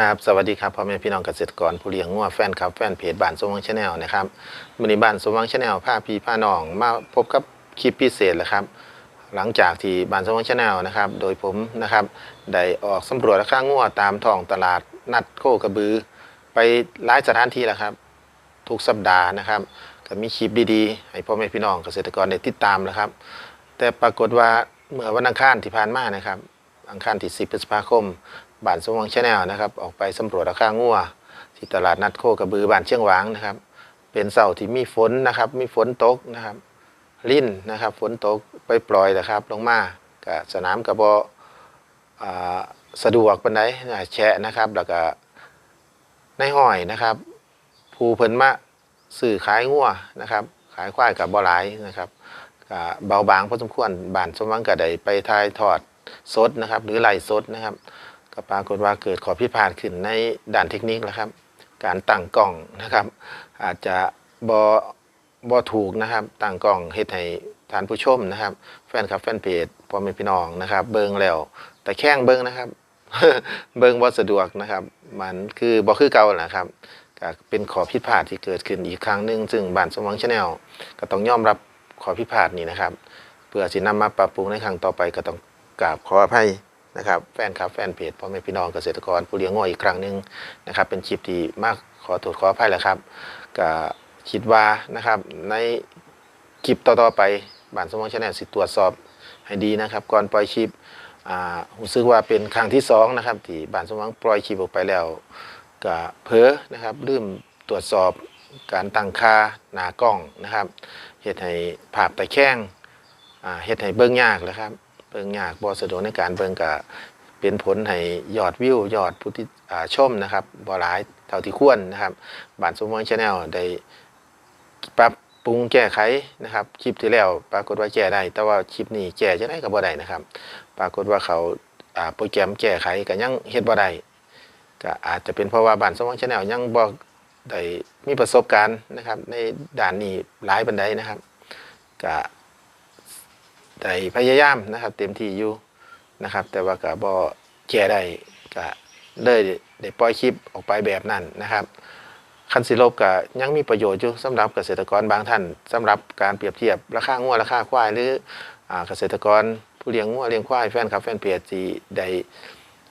ครับสวัสดีครับพ่อแม่พี่น้องเกษตรกรผู้เลี้ยงงัวแฟนคลับแฟนเพจบ้านสมวังชาแนลนะครับวันนี้บ้านสมวังชาแนลพาพี่พาน้องมาพบกับคลิปพิเศษแล้วครับ หลังจากที่บ้านสมวังชาแนลนะครับ โดยผมนะครับได้ออกสำรวจราคางัวตามท้องตลาดนัดโคกระบือ ไปหลายสถานที่แล้วครับ ทุกสัปดาห์นะครับ ก็มีคลิปดีๆ ให้พ่อแม่พี่น้องเกษตรกรได้ติดตามนะครับ แต่ปรากฏว่าเมื่อวันอังคารที่ผ่านมานะครับอังคารที่ 10 พฤษภาคม บ้านสมวังชาแนลนะครับ ออกไปสำรวจราคางัวที่ตลาดนัดโคกระบือบ้านเชียงหวางนะครับ เป็นเสาร์ที่มีฝนนะครับ มีฝนตกนะครับลิ่นนะครับ ฝนตกไปปล่อยนะครับ ลงมากับสนามกระบอ่าสะดวกปานใดน่าแชะนะครับ แล้วก็ในห้อยนะครับผู้เพิ่นมาสื่อขายงัวนะครับ ขายควายกับบ่หลายนะครับเบาบางพอสมควรบ้านสมวังก็ไดไปทายทอดสดนะครับ หรือไล่สดนะครับ ก็ปรากฏว่าเกิดขอพิพาทขึ้นในด้านเทคนิคแล้วครับ การตั้งกล้องนะครับ อาจจะบอบอถูกนะครับตั้งกล้องเฮ็ดให้ทานผู้ชมนะครับ แฟนคลับแฟนเพจพ่อแม่พี่น้องนะครับ เบิ่งแล้ว แต่แข้งเบิ่งนะครับ เบิ่งบ่สะดวกนะครับ มันคือบ่คือเก่านะครับก็เป็นขอผิพาดที่เกิดขึ้นอีกครั้งหนึ่งซึ่งบ้านสมหวังชาแนลก็ต้องยอมรับขอผิพาดนี้นะครับ เพื่อสินำมาปรับปรุงในครั้งต่อไปก็ต้องกราบขออภัย นะครับแฟนคลับแฟนเพจพ่อแม่พี่น้องเกษตรกรผู้เลี้ยงง้ออีกครั้งหนึ่งนะครับเป็นคลิปที่มากขอโทษขออภัยแหล้วครับก็คิดว่านะครับในคลิปต่อๆไปบ้านสมหวังชาแนลสิตรวจสอบให้ดีนะครับ ก่อนปล่อยคลิปอ่ารู้สึกว่าเป็นครั้งที่สองนะครับที่บ้านสมหวังปล่อยคลิปออกไปแล้วก็เพ้อนะครับลืมตรวจสอบการตั้งค่าหน้ากล้องนะครับเฮ็ดให้ภาพตะแคงอ่าเฮ็ดให้เบิ่งยากแหล้วครับ เบิ่งยากบ่สะดวกในการเบิ่งก็เป็นผลให้ยอดวิวยอดผู้ที่ชมนะครับบ่หลายเท่าที่ควรนะครับบ้านสมหวังชาแนลได้ปรับปรุงแก้ไขนะครับคลิปที่แล้วปรากฏว่าแก้ได้ แต่ว่าคลิปนี้แก้จะได้ก็บ่ได้นะครับ ปรากฏว่าเขาโปรแกรมแก้ไขก็ยังเฮ็ดบ่ได้ก็อาจจะเป็นเพราะว่าบ้านสมหวังชาแนลยังบ่ได้มีประสบการณ์นะครับในด้านนี้หลายปานใดนะครับก็ ได้พยายามนะครับ เต็มที่อยู่นะครับ แต่ว่าก็บ่แก้ได้ก็เลยได้ปล่อยคลิปออกไปแบบนั้นนะครับคันสิลบก็ยังมีประโยชน์อยู่สำหรับเกษตรกรบางท่านสำหรับการเปรียบเทียบราคางัวราคาควายหรืออเกษตรกรผู้เลี้ยงงัวเลี้ยงควายแฟนคลับแฟนเพจที่ได้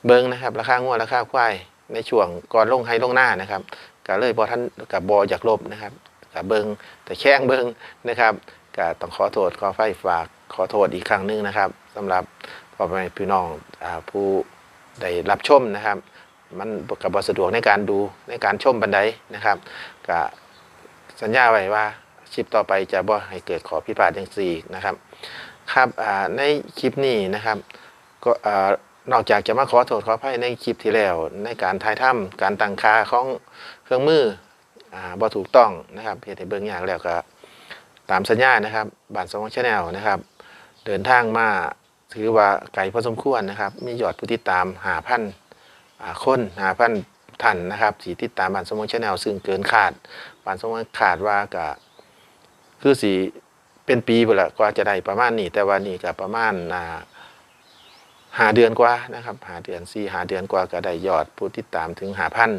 เบิ่งนะครับ ราคางัวราคาควายในช่วงก่อนลงให้ลงหน้านะครับก็เลยบ่ท่านก็บ่อยากลบนะครับก็เบิ่งแต่แข้งเบิ่งนะครับก็ต้องขอโทษขอไฟฝาก ขอโทษอีกครั้งหนึงนะครับสำหรับพ่อแม่พี่น้องอผู้ได้รับชมนะครับ มันกับบสะดวกในการดูในการชมบันไดนะครับก็สัญญาไว้ว่าคลิปต่อไปจะบ่ให้เกิดขอพิพาทอย่างสี่นะครับครับในคลิปนี้นะครับก็นอกจากจะมาขอโทษขออภัยในคลิปที่แล้ว ในการถ่ายทำการตั้งค่าของเครื่องมืออบ่ถูกต้องนะครับเฮ็ดให้เบิ่งยากแล้วก็ตามสัญญานะครับบ้านสองชแนลนะครับ เดินทางมาถือว่าไกลพอสมควรนะครับ มียอดผู้ติดตามหาพันคนหาพันท่านนะครับสีติดตามบ้านสมองชาแนลซึ่งเกินขาดบ้านสมองขาดว่าก็คือสีเป็นปีไปละกว่าจะได้ประมาณนี้แต่ว่านี่ก็ประมาณหาเดือนกว่านะครับหาเดือนสี่หาเดือนกว่าก็ได้ยอดผู้ติดตามถึงหาพัน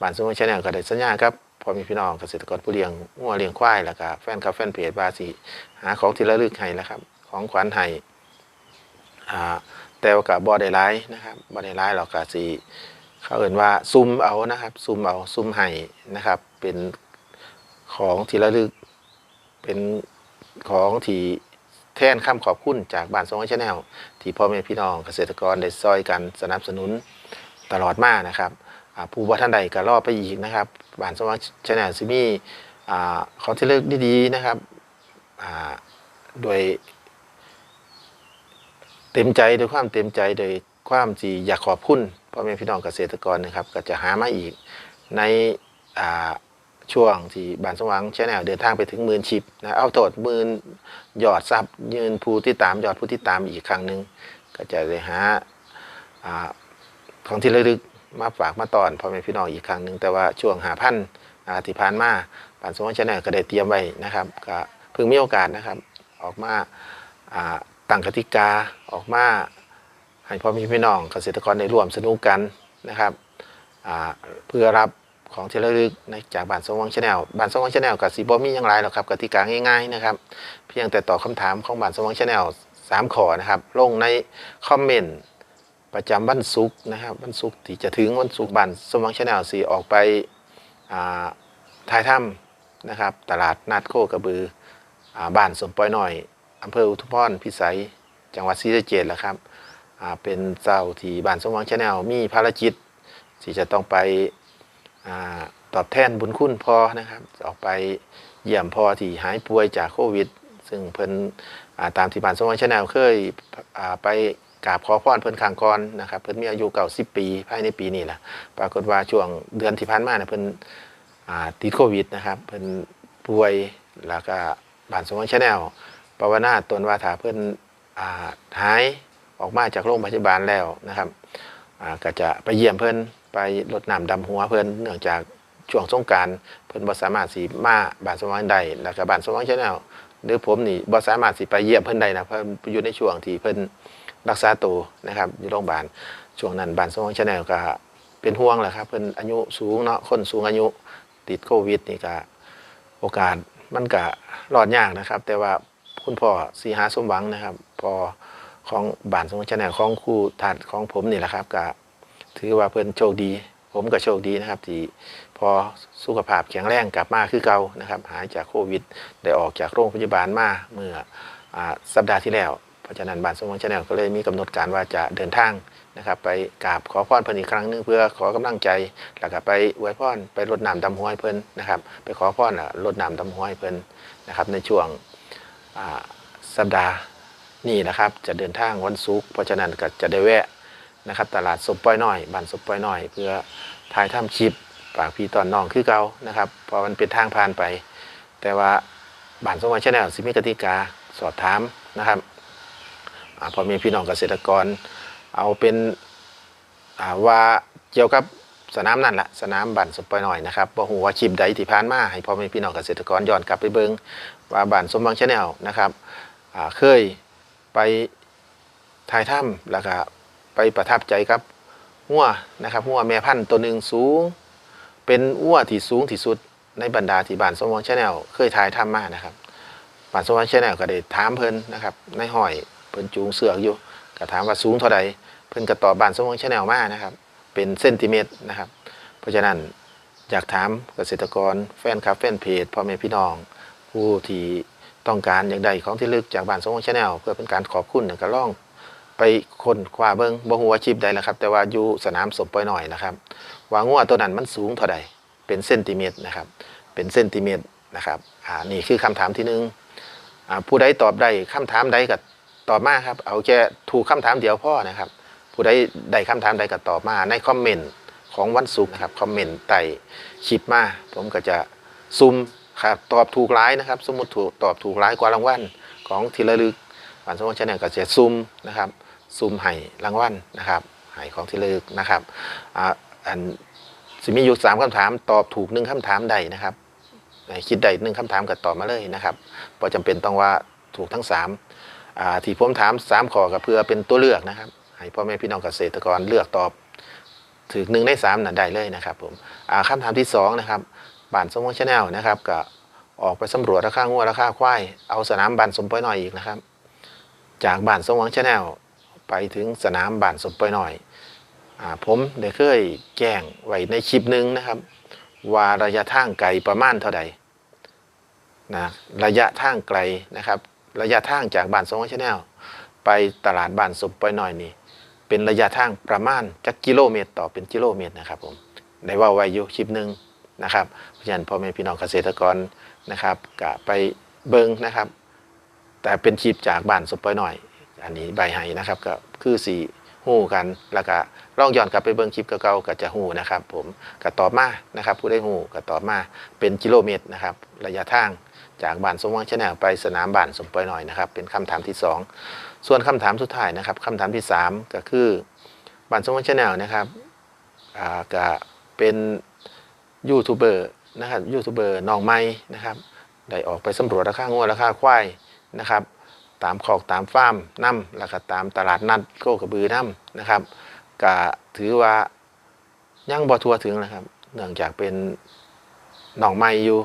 บ้านสมองชาแนลก็ได้สัญญาครับพอมีพี่น้องเกษตรกรผู้เลี้ยงงัวเลี้ยงควายแล้วก็แฟนคลับแฟนเพจบาสีหาของที่ระลึกให้แล้วครับ ของขวัญให้อ่แต่ว่ากับบอได้ร้ายนะครับบอได้ร้ายหรอกกะสีเขาเอ่นว่าซุ่มเอานะครับ ซุ่มเอาซุ่มให้นะครับ เป็นของที่ระลึกเป็นของที่แท่นคำขอบคุณจากบ้านสองชแนลที่พ่อแม่พี่น้องเกษตรกรได้ซอยกันสนับสนุนตลอดมานะครับผู้ว่าท่านใดก็รอบไปอีกนะครับบ้านสว่างชแนลซิมี่ของที่เลือกดีๆนะครับโดย เต็มใจโดยความเต็มใจโดยความที่อยากขอบคุณพ่อแม่พี่น้องเกษตรกรนะครับ ก็จะหามาอีกในอ่าช่วงที่บานสว่างชาแนลเดินทางไปถึงหมื่นชิปนะเอาโทษหมื่นยอดซับยืนผู้ที่ตามยอดผู้ที่ตามอีกครั้งหนึ่งก็จะได้หาอของที่ระลึกมาฝากมาตอนพ่อแม่พี่น้องอีกครั้งหนึ่งแต่ว่าช่วงหาพันที่ผ่านมาป่านสมองชาแนลก็ได้เตรียมไว้นะครับก็เพิ่งมีโอกาสนะครับ ออกมาอ่า ตั้งกติกาออกมาให้พ่อแม่พี่น้องเกษตรกรได้ร่วมสนุกกันนะครับเพื่อรับของที่ระลึกในจากบ้านสมหวังชาแนลบ้านสมหวังชาแนลกับสีบอมีอย่างไรหรอกครับกติกาง่ายๆนะครับเพียงแต่ตอบคำถามของบ้านสมหวังชาแนลสามข้อนะครับลงในคอมเมนต์ประจำวันศุกร์นะครับวันศุกร์ที่จะถึงวันศุกร์บ้านสมหวังชาแนลสีออกไปอ่าถ่ายถ้ำนะครับตลาดนัดโคกระบืออบ้านสมปอยหน่อย อำเภออุทุพรพิสัย จังหวัดศรีสะเกษแหละครับเป็นเจ้าที่บ้านสมหวังชาแนลมีภารกิจที่จะต้องไปอตอบแทนบุญคุณพ่อนะครับ ออกไปเยี่ยมพ่อที่หายป่วยจากโควิด ซึ่งเพิ่นาตามที่บ้านสมหวังชาแนลเคยไปกราบขอพรเพิ่นครั้งก่อนะครับ เพิ่นมีอายุเก่าสิบปีภายในปีนี้แหละปรากฏว่าช่วงเดือนที่ผ่านมาเนี่ยเพิ่นติดโควิดนะครับ เพิ่นป่วยแล้วก็บ้านสมหวังชาแนล ภาวนาตนว่าถ้าเพื่อนหายออกมาจากโรงพยาบาลแล้วนะครับก็จะไปเยี่ยมเพื่อนไปรดน้ำดำหัวเพื่อนเนื่องจากช่วงสงการเพื่อนบ่สามารถสีมาบานสมหวังใดแล้วก็บานสมหวังชาแนลหรือผมนี่บ่สามารถสิไปเยี่ยมเพื่อนใดนะเพราะอยู่ในช่วงที่เพื่อนรักษาตัวนะครับอยู่โรงพยาบาลช่วงนั้นบานสมหวังชาแนลก็เป็นห่วงแหละครับเพื่อนอายุสูงเนาะคนสูงอายุติดโควิดนี่ก็โอกาสมันก็รอดยากนะครับ แต่ว่า คุณพ่อสีหาสมหวังนะครับพอของบ้านสมชาแนลของครูทัดของผมนี่แหละครับก็ถือว่าเพิ่นโชคดี ผมก็โชคดีนะครับ ที่พอสุขภาพแข็งแรงกลับมาคือเก่านะครับ หายจากโควิด ได้ออกจากโรงพยาบาลมาเมื่ออสัปดาห์ที่แล้วเพราะฉะนั้นบ้านสมหวังชาแนลก็เลยมีกำหนดการว่าจะเดินทางนะครับไปกราบขอพรเพิ่นอีกครั้งหนึงเพื่อขอกำลังใจแล้วก็ไปอวยพรไปรดน้ำดำหัวให้เพิ่นนะครับ ไปขอพรน่ะรดน้ำดำหัวให้เพิ่นนะครับในช่วง สัปดาห์นี้นะครับจะเดินทางวันศุกร์เพราะฉะนั้นก็จะได้แวะนะครับตลาดสมปอยน้อยบ้านสมปอยน้อย เพื่อถ่ายทำคลิปฝากพี่ตอนน้องคือเก่านะครับเพอมันเป็นทางผ่านไป แต่ว่าบ้านสมวันชาแนลสิมีกติกาสอบถามนะครับอพอมีพี่น้องเกษตรกร เอาเป็นว่าเกี่ยวกับ สนามนั่นแหละสนามบ้านสมปอยน้อยนะครับบ่ฮู้ว่าคลิปใดที่ผ่านมาให้พ่อแม่พี่น้องเกษตรกรย้อนกลับไปเบิ่งว่าบ้านสมบังชาแนลนะครับเคยไปถ่ายถ้ำแล้วก็ไปประทับใจกับหัวนะครับหัวแม่พันธุ์ตัวหนึ่งสูง เป็นอ้วที่สูงที่สุดในบรรดาที่บ้านสมวังชาแนลเคยถ่ายทำมานะครับบ้านสมวังชาแนลก็ได้ถามเพิ่นนะครับในห้อยเพิ่นจูงเสือกอยู่ก็ถามว่าสูงเท่าใดเพิ่นก็ตอบบ้านสมวังชาแนลมานะครับ เป็นเซนติเมตรนะครับ เพราะฉะนั้นอยากถามเกษตรกรแฟนคลับแฟนเพจพ่อแม่พี่น้อง ผู้ที่ต้องการอย่างใดของที่ลึกจากบ้านสมหวังชาแนลเพื่อเป็นการขอบคุณนี่ยก็ลองไปคนคว้าเบิ้งบ่ฮู้ว่าชีพใดละครับ แต่ว่าอยู่สนามสมปล่อยหน่อยนะครับว่างัวตัวนั้นมันสูงเท่าใดเป็นเซนติเมตรนะครับ เป็นเซนติเมตรนะครับอ่านี่คือคำถามที่หนึ่งผู้ใดตอบได้คำถามใดก็ตอบมาครับ เอาแค่ถูกคำถามเดียวพ่อนะครับ ผู้ใดได้คำถามใดก็ตอบมาในคอมเมนต์ของวันศุกร์นะครับคอมเมนต์ใต้คลิปมาผมก็จะซุ่มครับตอบถูกร้ายนะครับ สมมติถูกตอบถูกร้ายกว่ารางวัลของทีละลึกผ่านสมมติชาแนลก็จะซุ่มนะครับซุ่มให้รางวัลนะครับให้ของที่ระลึกนะครับอ่าอันสิมีอยู่สามคำถามตอบถูกหนึ่งคำถามใดนะครับคิดใดหนึ่งคำถามก็ตอบมาเลยนะครับพอจำเป็นต้องว่าถูกทั้งสามที่ผมถามสามข้อก็เพื่อเป็นตัวเลือกนะครับ ให้พ่อแม่พี่น้องเกษตรกรเลือกตอบถึงหนึ่งในสามนั่นได้เลยนะครับผมคำถามที่สองนะครับบ้านสมมติชาแนลนะครับก็ออกไปสำรวจราคางัวราคาควายเอาสนามบ้านสมปอยหน่อยอีกนะครับ จากบ้านสมหวังชาแนลไปถึงสนามบ้านสมปอยหน่อยอผมได้เคยแจ้งไว้ในคลิปหนึ่งนะครับ ว่าระยะทางไกลประมาณเท่าใดนะระยะทางไกลนะครับ ระยะทางจากบ้านสงฆ์ชาแนลไปตลาดบ้านสมปอยหน่อยนี่ เป็นระยะทางประมาณจักกิโลเมตรต่อเป็นกิโลเมตรนะครับผมได้ว่าไว้อยู่คลิปหนึ่งนะครับเพราะฉะนั้นพ่อแม่พี่น้องเกษตรกรนะครับก็ไปเบิงนะครับ แต่เป็นคลิปจากบ้านสมปอยหน่อย อันนี้ใบไห้นะครับก็คือสีหู้กันแล้วก็ลองย้อนกลับไปเบิงคลิปเก่าๆก็จะหู้นะครับ ผมก็ตอบมานะครับผู้ได้หู้ก็ตอบมาเป็นกิโลเมตรนะครับ ระยะทางจากบ้านสมวังชแนลไปสนามบ้านสมปอยหน่อยนะครับ เป็นคำถามที่สอง ส่วนคำถามสุดท้ายนะครับคำถามที่สามก็คือบ้านสมหวังชาแนลนะครับก็เป็นยูทูบเบอร์นะครับยูทูบเบอร์น้องไม้นะครับได้ออกไปสำรวจราคางัวราคาควายนะครับ ตามคอกตามฟาร์มน้ำแล้วก็ตามตลาดนัดโคกระบือน้ำนะครับก็ถือว่ายังบ่ทัวถึงนะครับ เนื่องจากเป็นหนองไม้อยู่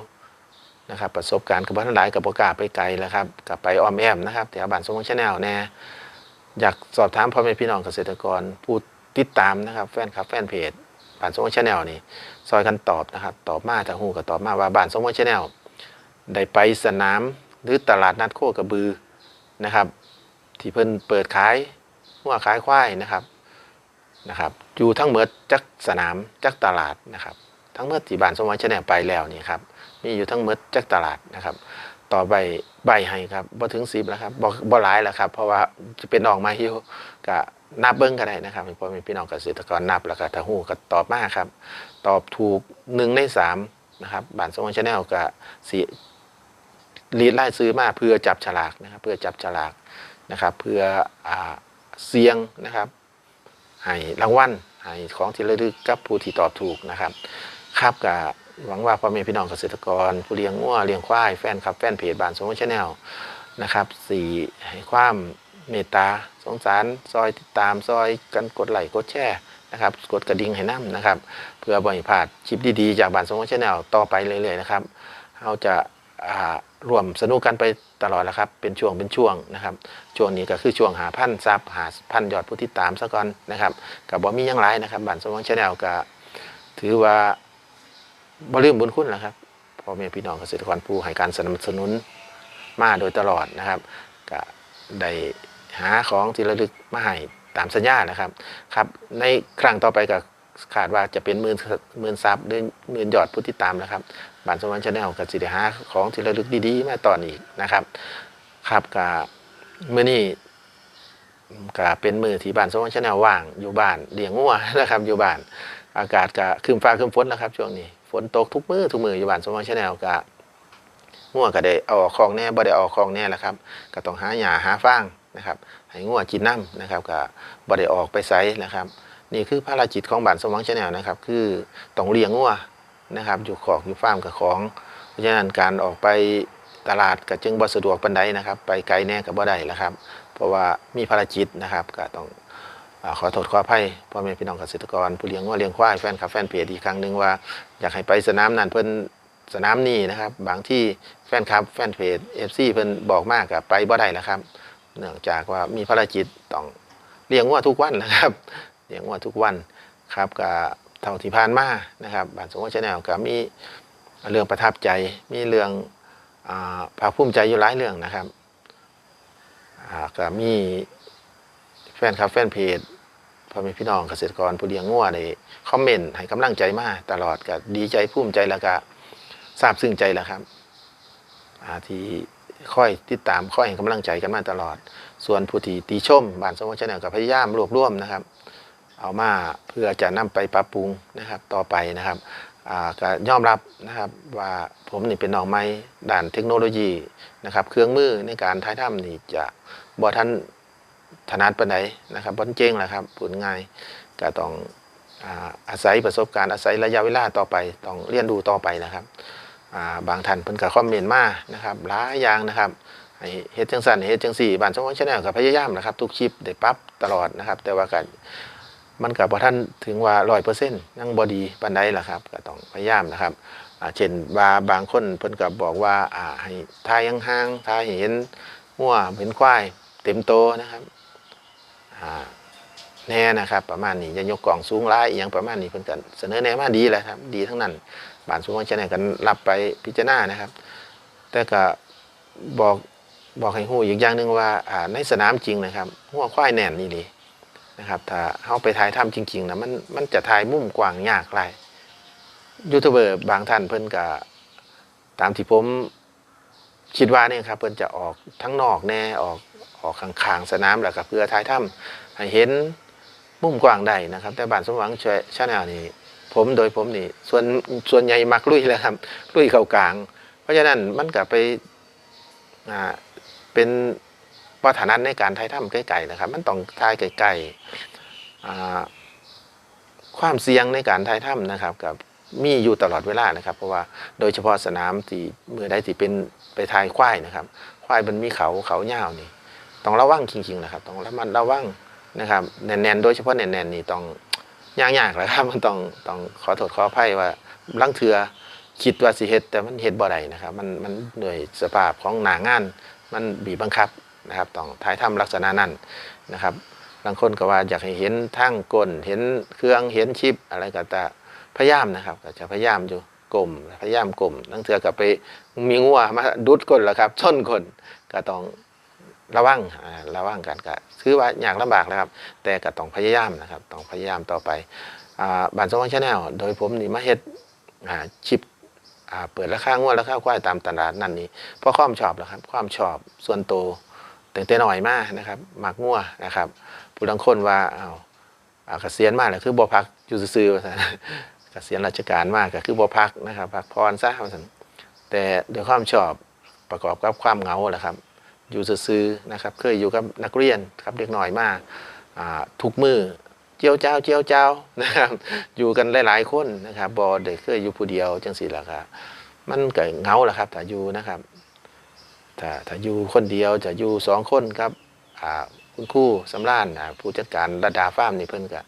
นะครับประสบการณ์กับท่านหลายกับโอกล้าไปไกลแล้วครับกลับไปออมแอมนะครับแถวบ้านสมงชาแนลแน่อยากสอบถามพ่อแม่พี่น้องเกษตรกรผู้ติดตามนะครับแฟนคลับแฟนเพจบ้านสมงชาแนลนี่ซอยกันตอบนะครับตอบมาทางหูก็ตอบมาว่าบ้านสมงชาแนลได้ไปสนามหรือตลาดนัดโคกระบือนะครับ ที่เพิ่นเปิดขายหัวขายควายนะครับนะครับอยู่ทั้งหมดจักสนามจักตลาดนะครับ ทั้งหมดที่บ้านสมวัยชาแนลไปแล้วนี่ครับ มีอยู่ทั้งหมดจักตลาดนะครับ ต่อใบใบให้ครับบ่ถึงสิบแล้วครับบ่บ่หลายแล้วครับ เพราะว่าจะเป็นออกมาอยู่ก็นับเบิ้งก็ได้นะครับพ่อแม่พี่น้องเกษตรกรนับแล้วก็ถ้าฮู้ก็ตอบมาครับ ตอบถูกหนึ่งในสามนะครับบ้านสมวัยชาแนลก็สิรีดไล่ซื้อมาเพื่อจับฉลากนะครับ เพื่อจับฉลากนะครับ เพื่ออเสียงนะครับให้รางวัลให้ของที่ระลึกกับผู้ที่ตอบถูกนะครับ ครับกับ หวังว่าพ่อแม่พี่น้องเกษตรกร ผู้เลี้ยงงัวเลี้ยงควายแฟนคลับแฟนเพจบ้านสมมติชาแนลนะครับสี่ให้ความเมตตาสงสารซอยติดตามซอยกันกดไลค์กดแชร์นะครับกดกระดิ่งให้น้ำนะครับ เพื่อบ่อยพลาดคลิปดีๆจากบ้านสมมติชาแนลต่อไปเรื่อยๆนะครับเราจะอ่ารวมสนุกกันไปตลอดแล้วครับ เป็นช่วงเป็นช่วงนะครับ ช่วงนี้ก็คือช่วงหาพันซับหาพันยอดผู้ติดตามซะก่อนนะครับกับ่มีหยังไรนะครับบันสมองชาแนลก็ถือว่า บ่ลืมบุญคุณแหละครับพ่อแม่พี่น้องเกษตรกรผู้ให้การสนับสนุนมาโดยตลอดนะครับก็ได้หาของที่ระลึกมาให้ตามสัญญานะครับครับ ในครั้งต่อไปก็ขาดว่าจะเป็นหมื่นหมื่นซับหรือหมื่นยอดผู้ติดตามนะครับบ้านสมวันชาแนลก็สิได้หาของที่ระลึกดีๆ มาตอนอีกนะครับ ครับกะมื้อนี้กะเป็นมือที่บ้านสมวันชาแนลว่างอยู่บ้านเลี้ยงงัวนะครับ อยู่บ้านอากาศกะครึมฟ้าครึมฝนแล้วครับ ช่วงนี้ ฝนตกทุกมือทุกมืออยู่บ้านสมวัชาแนลกะงัวก็ได้เอาออกคลองแน่บ่ได้ออกคลองแน่แหละครับก็ต้องหาหญ้าหาฟางนะครับให้งัวกินน้ำนะครับก็บ่ได้ออกไปไสนะครับ นี่คือภารกิจของบ้านสมวังชาแนลนะครับ คือต้องเลี้ยงงัวนะครับ อยู่ขอกอยู่ฟาร์มกับของ เพราะฉะนั้นการออกไปตลาดก็จึงบ่สะดวกปานใดนะครับ ไปไกลแน่ก็บ่ได้แล้วครับ เพราะว่ามีภารกิจนะครับก็ต้อง ขอโทษขออภัยพ่อแม่พี่น้องเกษตรกรผู้เลี้ยงงัวเลี้ยงควายแฟนคลับแฟนเพจอีกครั้งหนึ่งว่าอยากให้ไปสนามนั้นเพิ่นสนามนี้นะครับบางที่แฟนคลับแฟนเพจ FC เพิ่นบอกมากกับไปบ่ได้แล้วครับ เนื่องจากว่ามีภารกิจต้องเลี้ยงงัวทุกวันนะครับเลี้ยงวัวทุกวันครับก็เท่าที่ผ่านมานะครับบ้านสงวนชาแนลก็มีเรื่องประทับใจมีเรื่องภาคภูมิใจอยู่หลายเรื่องนะครับอ่าก็มีแฟนคลับแฟนเพจ พ่อแม่พี่น้องเกษตรกรผู้เลี้ยงงัวได้คอมเมนต์ให้กำลังใจมาตลอดก็ดีใจภูมิใจแล้วก็ซาบซึ้งใจแล้วครับอาที่ค่อยติดตามค่อยให้กำลังใจกันมาตลอด ส่วนผู้ที่ตีชมบ้านสมวัชแนลก็พยายามรวบรวมนะครับ เอามาเพื่อจะนำไปปรับปรุงนะครับต่อไปนะครับก็ยอมรับนะครับว่าผมนี่เป็นน้องไม้ด้านเทคโนโลยีนะครับ เครื่องมือในการถ่ายทำนี่จะบ่ทัน ถนัดปานใดนะครับบ่เจ๋งแหละครับพูดง่ายก็ต้องอาศัยประสบการณ์อาศัยระยะเวลาต่อไปต้องเรียนรู้ต่อไปนะครับบางท่านเพิ่นก็คอมเมนต์มานะครับหลายอย่างนะครับให้เฮ็ดจังสันเฮ็ดจังสี่บ้านสมองชาแนลก็พยายามนะครับ ทุกคลิปได้ปรับตลอดนะครับ แต่ว่าก็มันก็บ่ทันถึงว่า100%ยังบ่ดีปานใดล่ะครับก็ต้องพยายามนะครับเช่นว่าบางคนเพิ่นก็บบอกว่าให้ทายังห่างทายเห็นหัวเห็นควายเต็มโตนะครับ แน่นะครับประมาณนี้อย่ายกกล่องสูงหลายอหยังประมาณนี้เพิ่นก็เสนอแนะมาดีแหละครับ ดีทั้งนั้นบ้านสมองชาแนลก็รับไปพิจารณานะครับ แต่ก็บอกบอกให้หู้อีกอย่างหนึ่งว่าในสนามจริงนะครับหัวควายแน่นนี่ดีนะครับถ้าเขาไปถ่ายถ้ำจริงๆนะมันมันจะถ่ายมุมกว้างยากไรยูทูบเบอร์บางท่านเพิ่นก็ตามที่ผมคิดว่าเนี่ยครับเพิ่นจะออกทั้งนอกแน่ออก ออกข้างๆสนามแล้วก็เพื่อถ่ายถ้ำให้เห็นมุมกว้างได้นะครับ แต่บ้านสมหวังช่วยชาแนลนี่ผมโดยผมนี่ส่วนส่วนใหญ่มักลุยแล้วครับลุยเข้ากลาง เพราะฉะนั้นมันก็ไปเป็นวัฒนันในการถ่ายทำใกล้ๆนะครับ มันต้องถ่ายไกลๆความเสี่ยงในการถ่ายทำนะครับกับมีอยู่ตลอดเวลานะครับ เพราะว่าโดยเฉพาะสนามที่เมื่อใดที่เป็นไปถ่ายควายนะครับ ควายมันมีเขาเขาเงาวนี่ ต้องระวังจริงๆนะครับต้องระมัดระวังนะครับแน่นๆโดยเฉพาะแน่นๆนี่ต้องยากยากแหละครับมันต้องต้องขอโทษขออภัยว่าลังเทือคิดว่าสิเฮ็ดแต่มันเฮ็ดบ่ได้นะครับมันมันเหนื่อยสภาพของหนางาน มันบีบบังคับนะครับต้องถ่ายทำลักษณะนั้นนะครับบางคนก็ว่าอยากให้เห็นทั้งก้นเห็นเครื่องเห็นชิปอะไรก็ต่พยายามนะครับก็จะพยายามอยู่กลมพยายามกลมลังเทือกับไปมีงัวมาดุดก้นแล้วครับชนคนก็ต้อง ระวังระวังกันก็คือว่าอย่ากลำบากนะครับ แต่ก็ต้องพยายามนะครับต้องพยายามต่อไปอบ้านสว่างชาแนลโดยผมนี่มาเฮ็ดชิปเปิดราคางวดราคาควายตามตลาดนั่นนี่เพราะความชอบแหละครับ ความชอบส่วนตัวแต่แต่หน่อยมากนะครับหมักงัวนะครับ ผู้บางคนว่าอ้าวอ่าเกษียณมากเลยคือบ่พักอยู่ซื่อๆเกษียณราชการมากก็คือบ่พักนะครับพักพรซะว่าแต่ด้วยความชอบประกอบกับความเหงาแหละครับ อยู่ซื่อนะครับเคยอยู่กับนักเรียนครับเด็กหน่อยมากทุกมือเจียวเจ้าเจียวเจ้านะครับอยู่กันหลายๆคนนะครับบอเด็กเคยอยู่ผู้เดียวจังสี่ละครับมันเก็เงาแหละครับถ้าอยู่นะครับถ้าถ้าอยู่คนเดียวจะอยู่สองคนครับคุณครู่สำรานผู้จัดการระดาฟาร์มนี่เพิ่นก็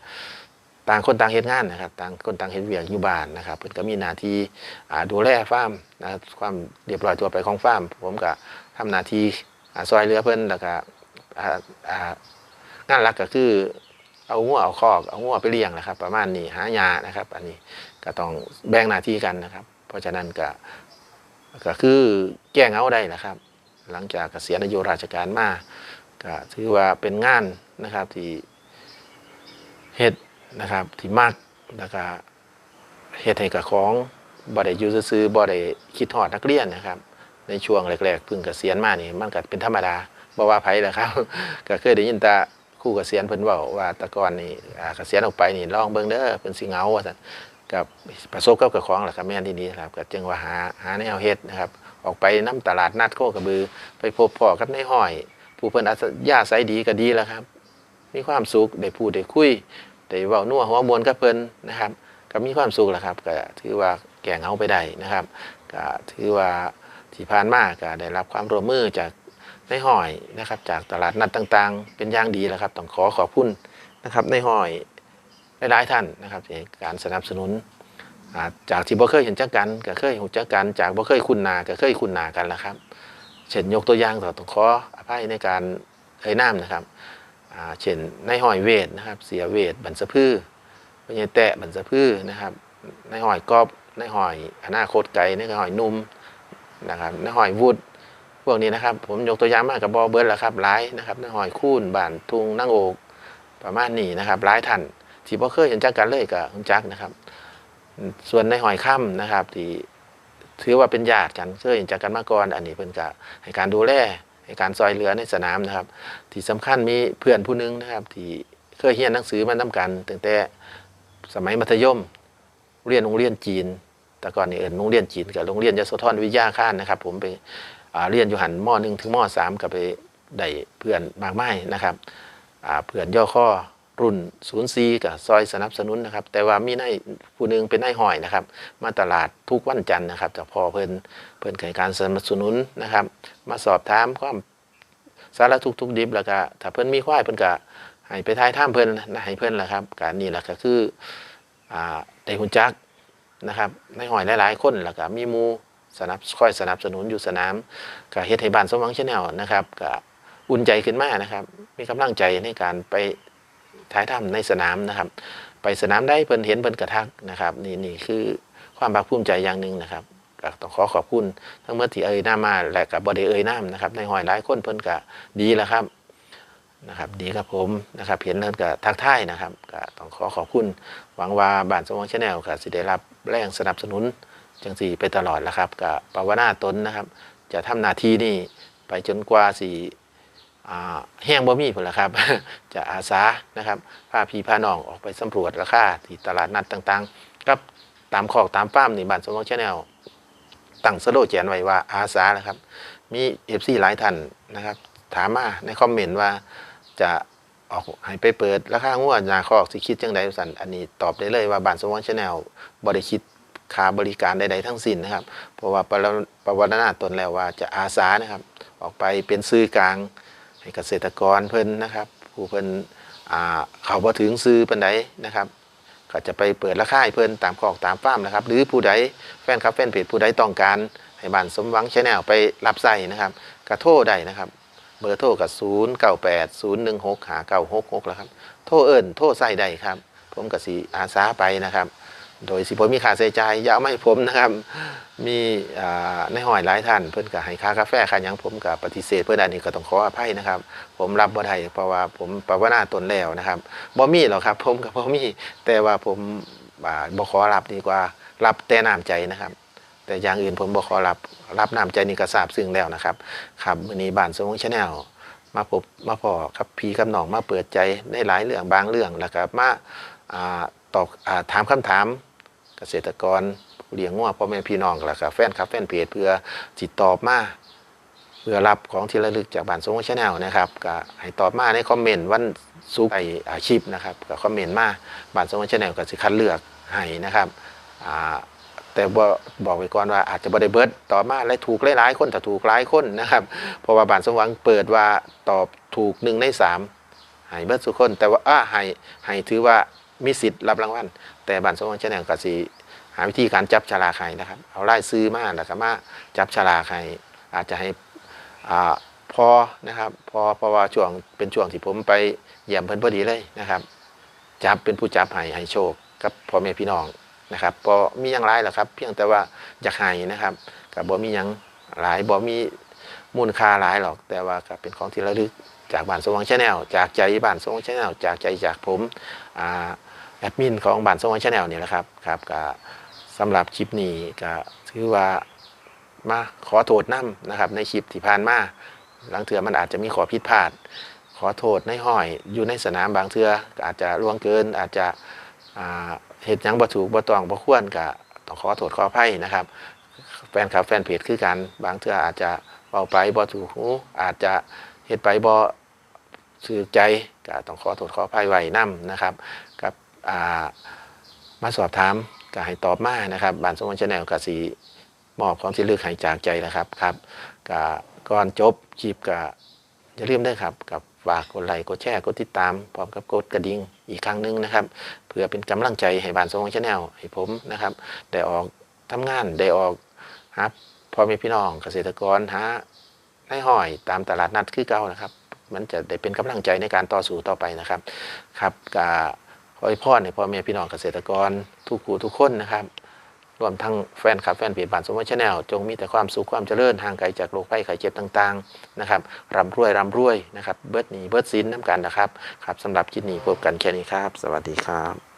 ต่างคนต่างเฮ็ดงานนะครับต่างคนต่างเฮ็ดเวียกอยู่บ้านนะครับเพิ่นก็มีหน้าที่ดูแลฟาร์มนะความเรียบร้อยตัวไปของฟาร์ม ผมก็ทำหน้าที่ ซอยเหลือเพิ่นแล้วก็งานหลักก็คือเอางัวเอาคอกเอางัวไปเลี้ยงนะครับ ประมาณนี้หายานะครับ อันนี้ก็ต้องแบ่งหน้าที่กันนะครับ เพราะฉะนั้นก็ก็คือแก้งเหงาได้นะครับ หลังจากเกษียณอายุราชการมาก็ถือว่าเป็นงานนะครับที่เฮ็ดนะครับที่มากแล้วก็เฮ็ดให้กับของบ่ได้อยู่ซื่อๆบ่ได้คิดฮอดนักเรียนนะครับ ในช่วงแรกๆเพิ่งเกษียณมานี่มันก็เป็นธรรมดาบ่ว่าไผแหละครับ ก็เคยได้ยินต่ครู่เกษียณเพิ่นเว้าว่าตะกอนนี่เกษียณออกไปนี่ลองเบิ่งเด้อเพิ่นสิเหงาว่าซั่นกับประสบกับเจ้าของแหละครับแม่นที่ดีครับก็จึงว่าหาหาแนวเฮ็ดนะครับ ออกไปน้ตลาดนัดโคกระบือ ไปพบพ่อกับนายห้อย ผู้เพิ่นอาญาใสยดีก็ดีแล้วครับ มีความสุขได้พูดได้คุยได้เว้านัวหัวมวนกับเพิ่นนะครับ ก็มีความสุขแหละครับก็ถือว่าแก่เหงาไปได้นะครับก็ถือว่า ที่ผ่านมาก็ได้รับความร่วมมือจากในห้อยนะครับ จากตลาดนัดต่างๆ เป็นอย่างดีแล้วครับต้องขอขอบคุณนะครับในห้อยหลายๆท่านนะครับให้การสนับสนุนจากที่บ่เคยเห็นจักกันก็เคยหูจักกันจากบ่เคยคุ้นาก็เคยคุ้นากันแล้วครับ เช่นยกตัวอย่างต่อต้องขออภัยในการเอ่ยนามนะครับเช่นในห้อยเวทนะครับ เสียเวทบันสะพือพญาแตะบันสะพือนะครับในหอยกอบในหอยอนาคตไก่ในหอยนุ่ม นะครับในหอยวุดพวกนี้นะครับผมยกตัวอย่างมากกับบอเบิร์ดแล้วครับหลายนะครับในหอยคูนบานทุงนั่งโอกประมาณนี้นะครับหลายท่านที่บ่เคยเห็นจักกันเลยกับคุณจักนะครับ ส่วนในหอยค่ำนะครับที่ถือว่าเป็นญาติกันเคยเห็นจักกันมาก่อนอันนี้เพิ่นก็ให้การดูแลให้การซอยเหลือในสนามนะครับ ที่สำคัญมีเพื่อนผู้หนึงนะครับ ที่เคยเรียนหนังสือมานํกันตั้งแต่สมัยมัธยม เรียนโรงเรียนจีน แต่ก่อนนี่เอิญโรงเรียนจีนกับโรงเรียนยโสธรวิทยาคารนะครับ ผมไปเรียนอยู่หันมหนึ่งถึงมสามก็ไปได้เพื่อนมากมายนะครับเพื่อนย่อข้อรุ่นศูนย์ซีกับซอยสนับสนุนนะครับ แต่ว่ามีนายผู้หนึงเป็นนายหอยนะครับ มาตลาดทุกวันจันทร์นะครับจากพ่อเพิ่นเพิ่นให้การสนับสนุนนะครับ มาสอบถามความสาระทุกทุกดิบแล้วก็ถ้าเพิ่นมีควายเพิ่นก็ให้ไปทายท่ามเพิ่นนะให้เพิ่นแหละครับการนี่แหละก็คืออได้หุ่นจัก นะครับในหอยหลาย ๆ คนแล้วก็มีมูสนับคอยสนับสนุนอยู่สนามก็เฮ็ดให้บ้านสมหวังชาแนลนะครับก็อุ่นใจขึ้นมากนะครับ มีกำลังใจในการไปถ่ายทำในสนามนะครับ ไปสนามได้เพิ่นเห็นเพิ่นกระทักนะครับ นี่นี่คือความภาคภูมิใจอย่างหนึ่งนะครับก็ต้องขอขอบคุณทั้งเมื่อที่เอ่ยหน้ามาและกับบไดเอ่ยน้ำนะครับในหอยหลายคนเพิ่นก็ดีแล้วครับ นะครับดีครับผมนะครับเห็นแล้วก็ทักทายนะครับก็ต้องขอขอบคุณหวังว่าบ้านสมองชาแนลก็สิได้รับแรงสนับสนุนจังสีไปตลอดแล้วครับกับปาวนาตนนะครับ จะทำหน้าที่นี่ไปจนกว่าสี่แห้งบ่มีพุ่นละครับ จะอาสานะครับพาพี่พาน้องออกไปสำรวจราคาที่ตลาดนัดต่างๆกับตามคอกตามฟามนี่บ้านสมองชาแนลตั้งสโลแกนไว้ว่าอาสานะครับ มีเอฟซีหลายท่านนะครับ ถามมาในคอมเมนต์ว่า จะออกให้ไปเปิดราคางัวนาคอกสิคิดจังใดสันอันนี้ตอบได้เลยว่าบานสมวังชาแนลบริคิดค่าบริการใดๆทั้งสิ้นนะครับ เพราะว่าประวัตินาตนแล้วว่าจะอาสานะครับ ออกไปเป็นซื้อกลางให้เกษตรกรเพิ่นนะครับ ผู้เพิ่นเขาบ่ถึงซื้อปันใดนะครับ ก็จะไปเปิดราคาให้เพิ่นตามคอกตามฟาร์มนะครับ หรือผู้ใดแฟนคลับแฟนเพจผู้ใดต้องการให้บ้านสมหวังชาแนลไปรับใส่นะครับกระโทรได้นะครับ เบอร์โทรกับ0 9 8 0 1 6 5 9 6 6แล้วครับ โทรเอิญโทรใส่ได้ครับ ผมกับสีอาสาไปนะครับ โดยสิผมมีค่าใช้จ่ายยาวไม่ผมนะครับ มีในหอยหลายท่านเพิ่อนก็ให้ค่ากาแฟค่ายังผมก็ปฏิเสธเพื่อนอันนี้ก็ต้องขออภัยนะครับ ผมรับบ่ได้เพราะว่าผมปรวนาตนแล้วนะครับบ่มีหรอกครับ ผมกับบ่มีแต่ว่าผมอ่าบ่ขอรับดีกว่ารับแต่น้ำใจนะครับ แต่อย่างอื่นผมบ่ขอรับรับน้ำใจนี่ก็ทราบซึ้งแล้วนะครับครับมื้อนี้บ้านสมองชาแนลมาพบมาพอกับพี่กับน้องมาเปิดใจในหลายเรื่องบางเรื่องแล้วก็มาอตอบอถามคำถามเกษตรกรผู้เลี้ยงงัวพ่อแม่พี่น้องแล้วก็แฟนคลับแฟนเพจเพื่อจิตตอบมาเพื่อรับของที่ระลึกจากบ้านสมองชาแนลนะครับก็ให้ตอบมาในคอมเมนต์วันสุกร์ไออาชีพนะครับก็คอมเมนต์มาบ้านสมองชาแนลก็สิคัดเลือกให้นะครับอ่า แต่บ่บอกไว้ก่อนว่าอาจจะบ่ได้เบิดต่อมาและถูกหลายๆคนถ้าถูกหลายคนนะครับเพราะว่าบานสมหวังเปิดว่าตอบถูกหนึ่งในสามให้เบิดทุกคน แต่ว่าอ่าห้ให้ถือว่ามีสิทธิ์รับรางวัลแต่บานสมหวังชแนลกสิหาวิธีการจับฉลากให้นะครับ เอาไล่ซื้อมาแล้วก็มาจับฉลากให้อาจจะให้อ่าพอนะครับพอเพราะว่าช่วงเป็นช่วงที่ผมไปเยี่ยมเพิ่นพอดีเลยนะครับ จับเป็นผู้จับให้ให้โชคกับพ่อแม่พี่น้อง นะครับบ่มีหยังหลายหรอกครับ เพียงแต่ว่าอยากให้นะครับกับบ่มีหยังหลายบ่มีมูลค่าหลายหรอก แต่ว่าก็เป็นของที่ระลึกจากบ้านสว่างชาแนลจากใจบ้านสว่างชาแนลจากใจจากผมอ่าแอดมินของบ้านสว่างชาแนลนี่แหละครับครับก็สำหรับคลิปนี้ก็ถือว่ามาขอโทษนํนะครับ ในคลิปที่ผ่านมาหลังเถื่อมันอาจจะมีขอผิดพลาด ขอโทษในห้อยอยู่ในสนามบางเทืออาจจะล่วงเกินอาจจะอ่า เหตุยังบ่ถูกบ่ตองบ่ควรก็ต้องขอโทษขออภัยนะครับ แฟนคลับแฟนเพจคือกันบางเทืออาจจะเบาไปบ่ถูกหูอาจจะเหตุไปบ่สื่อใจก็ต้องขอโทษขออภัยไว้นํนะครับกับมาสอบถามก็ให้ตอบมานะครับบ้านสมวันชาแนลก็สิมอบของที่ระลึกให้จากใจนะครับครับก็ก่อนจบคลิปก็อย่าลืมด้วยครับกับ ฝากกดไลค์กดแชร์กดติดตามพร้อมกับกดกระดิ่งอีกครั้งหนึงนะครับเพื่อเป็นกำลังใจให้บ้านสมองชาแนลให้ผมนะครับได้ออกทำงานได้ออกหาพ่อแม่พี่น้องเกษตรกรหาในห้อยตามตลาดนัดคือเก่านะครับ มันจะได้เป็นกำลังใจในการต่อสู้ต่อไปนะครับ ครับกาขอให้พ่อในพ่อแม่พี่น้องเกษตรกรทุกคู่ทุกคนนะครับ รวมทั้งแฟนคลับแฟนเพจบ้านสมวัติชาแนลจงมีแต่ความสุขความเจริญห่างไกลจากโรคภัยไข้เจ็บต่างๆนะครับร่ำรวยร่ำรวยนะครับเบิดหนีเบิดซินน้ำกันนะครับครับสำหรับคลิปนี้พบกันแค่นี้ครับ สวัสดีครับ